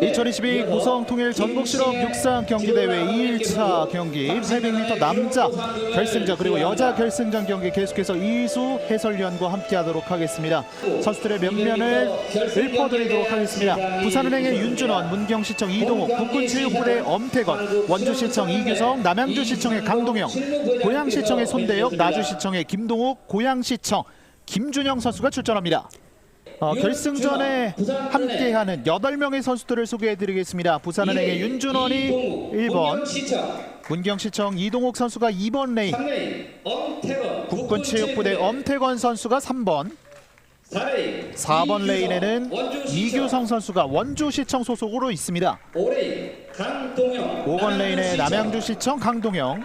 2022 고성 통일 전국 실업 육상 경기 대회 2일차 경기 800m 남자 결승전 그리고 여자 결승전 경기 계속해서 이수 해설위원과 함께하도록 하겠습니다. 선수들의 면면을 읊어드리도록 하겠습니다. 부산은행의 윤준원, 문경시청 이동욱, 국군체육부대 엄태건, 원주시청 이규성, 남양주시청의 강동영, 고양시청의 손대혁, 나주시청의 김동욱, 고양시청 김준영 선수가 출전합니다. 어, 결승전에 함께하는 8명의 선수들을 소개해드리겠습니다. 부산은행의 윤준원이 1번, 문경시청. 이동욱 선수가 2번 레인, 국군체육부대 엄태건 선수가 3번, 4번 레인에는 이규성 선수가 원주시청 소속으로 있습니다. 5번 레인에 남양주시청 강동영,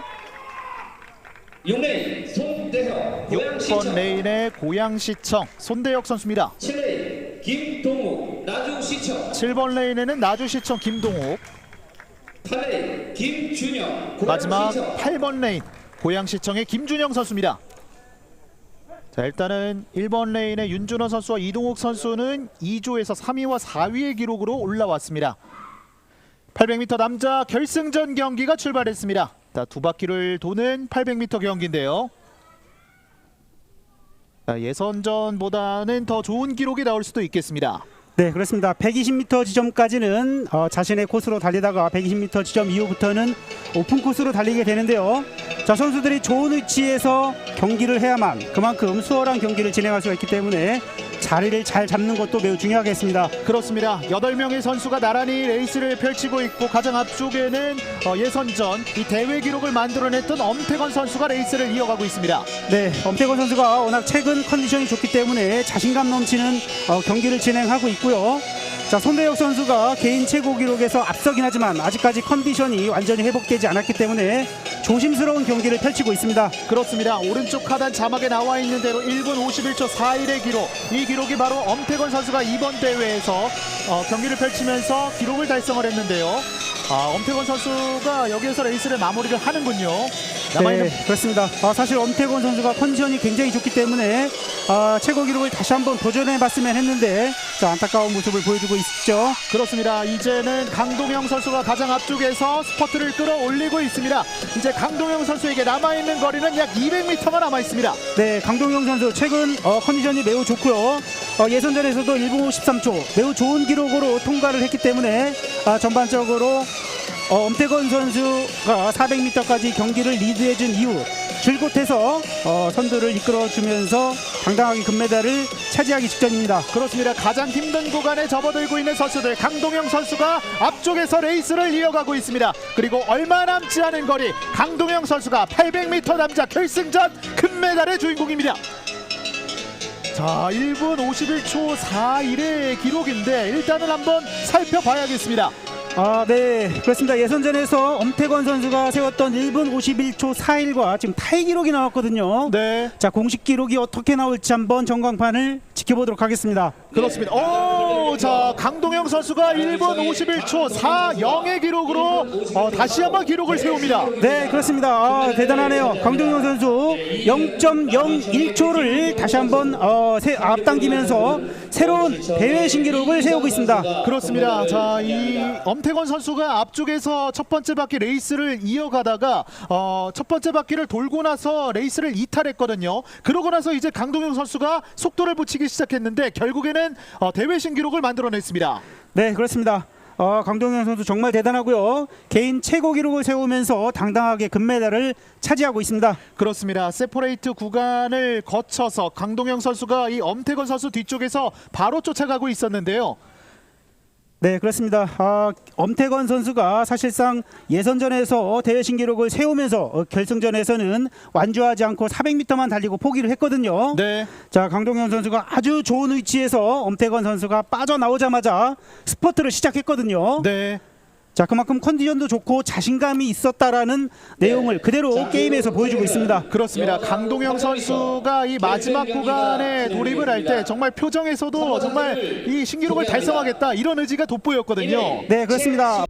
6레인 손대혁 6번 레인에 고양시청 손대혁 선수입니다. 7레인 김동욱 나주시청 7번 레인에는 나주시청 김동욱, 8레인 김준영 마지막 고양시청 8번 레인 고양시청의 김준영 선수입니다. 자 일단은 1번 레인의 윤준호 선수와 이동욱 선수는 2조에서 3위와 4위의 기록으로 올라왔습니다. 800m 남자 결승전 경기가 출발했습니다. 자, 두 바퀴를 도는 800m 경기인데요. 자, 예선전보다는 더 좋은 기록이 나올 수도 있겠습니다. 네, 그렇습니다. 120m 지점까지는 어, 자신의 코스로 달리다가 120m 지점 이후부터는 오픈 코스로 달리게 되는데요. 자, 선수들이 좋은 위치에서 경기를 해야만 그만큼 수월한 경기를 진행할 수가 있기 때문에 자리를 잘 잡는 것도 매우 중요하겠습니다. 그렇습니다. 8명의 선수가 나란히 레이스를 펼치고 있고 가장 앞쪽에는 어, 예선전 이 대회 기록을 만들어냈던 엄태건 선수가 레이스를 이어가고 있습니다. 네, 엄태건 선수가 워낙 최근 컨디션이 좋기 때문에 자신감 넘치는 어, 경기를 진행하고 있고요. 자, 손대혁 선수가 개인 최고 기록에서 앞서긴 하지만 아직까지 컨디션이 완전히 회복되지 않았기 때문에 조심스러운 경기를 펼치고 있습니다. 그렇습니다. 오른쪽 하단 자막에 나와 있는 대로 1분 51초 41의 기록. 이 기록이 바로 엄태건 선수가 이번 대회에서 어, 경기를 펼치면서 기록을 달성을 했는데요. 아, 엄태건 선수가 여기에서 레이스를 마무리를 하는군요. 남아있는 네, 그렇습니다. 아, 사실 엄태건 선수가 컨디션이 굉장히 좋기 때문에 아, 최고 기록을 다시 한번 도전해 봤으면 했는데 자, 안타까운 모습을 보여주고 있죠. 그렇습니다. 이제는 강동영 선수가 가장 앞쪽에서 스퍼트를 끌어올리고 있습니다. 이제 강동영 선수에게 남아있는 거리는 약 200m가 남아 있습니다. 네, 강동영 선수 최근 어, 컨디션이 매우 좋고요. 어, 예선전에서도 1분 53초 매우 좋은 기록으로 통과를 했기 때문에 아, 전반적으로 어, 엄태건 선수가 400m까지 경기를 리드해준 이후 줄곧해서 어, 선두를 이끌어주면서 당당하게 금메달을 차지하기 직전입니다. 그렇습니다. 가장 힘든 구간에 접어들고 있는 선수들 강동영 선수가 앞쪽에서 레이스를 이어가고 있습니다. 그리고 얼마 남지 않은 거리 강동영 선수가 800m 남자 결승전 금메달의 주인공입니다. 자, 1분 51초 41의 기록인데 일단은 한번 살펴봐야겠습니다. 아, 네. 그렇습니다. 예선전에서 엄태건 선수가 세웠던 1분 51초 41과 지금 타이 기록이 나왔거든요. 네, 자, 공식 기록이 어떻게 나올지 한번 전광판을 지켜보도록 하겠습니다. 그렇습니다. 오, 자 강동영 선수가 1분 51초 40의 기록으로 어, 다시 한번 기록을 세웁니다. 네, 그렇습니다. 아, 대단하네요. 강동영 선수 0.01초를 다시 한번 어, 세, 앞당기면서 새로운 대회 신기록을 세우고 있습니다. 그렇습니다. 자, 이 엄태건 선수가 앞쪽에서 첫 번째 바퀴 레이스를 이어가다가 어, 첫 번째 바퀴를 돌고 나서 레이스를 이탈했거든요. 그러고 나서 이제 강동영 선수가 속도를 붙이기 시작했는데 결국에는 어, 대회 신기록을 만들어냈습니다. 네, 그렇습니다. 어, 강동영 선수 정말 대단하고요. 개인 최고 기록을 세우면서 당당하게 금메달을 차지하고 있습니다. 그렇습니다. 세퍼레이트 구간을 거쳐서 강동영 선수가 이 엄태건 선수 뒤쪽에서 바로 쫓아가고 있었는데요. 네, 그렇습니다. 아, 엄태건 선수가 사실상 예선전에서 대회 신기록을 세우면서 어, 결승전에서는 완주하지 않고 400m만 달리고 포기를 했거든요. 네. 자, 강동현 선수가 아주 좋은 위치에서 엄태건 선수가 빠져나오자마자 스퍼트를 시작했거든요. 네. 자, 그만큼 컨디션도 좋고 자신감이 있었다라는 내용을 그대로 게임에서 보여주고 있습니다. 그렇습니다. 강동영 선수가 이 마지막 구간에 돌입을 할 때 정말 표정에서도 정말 이 신기록을 달성하겠다 이런 의지가 돋보였거든요. 네, 그렇습니다.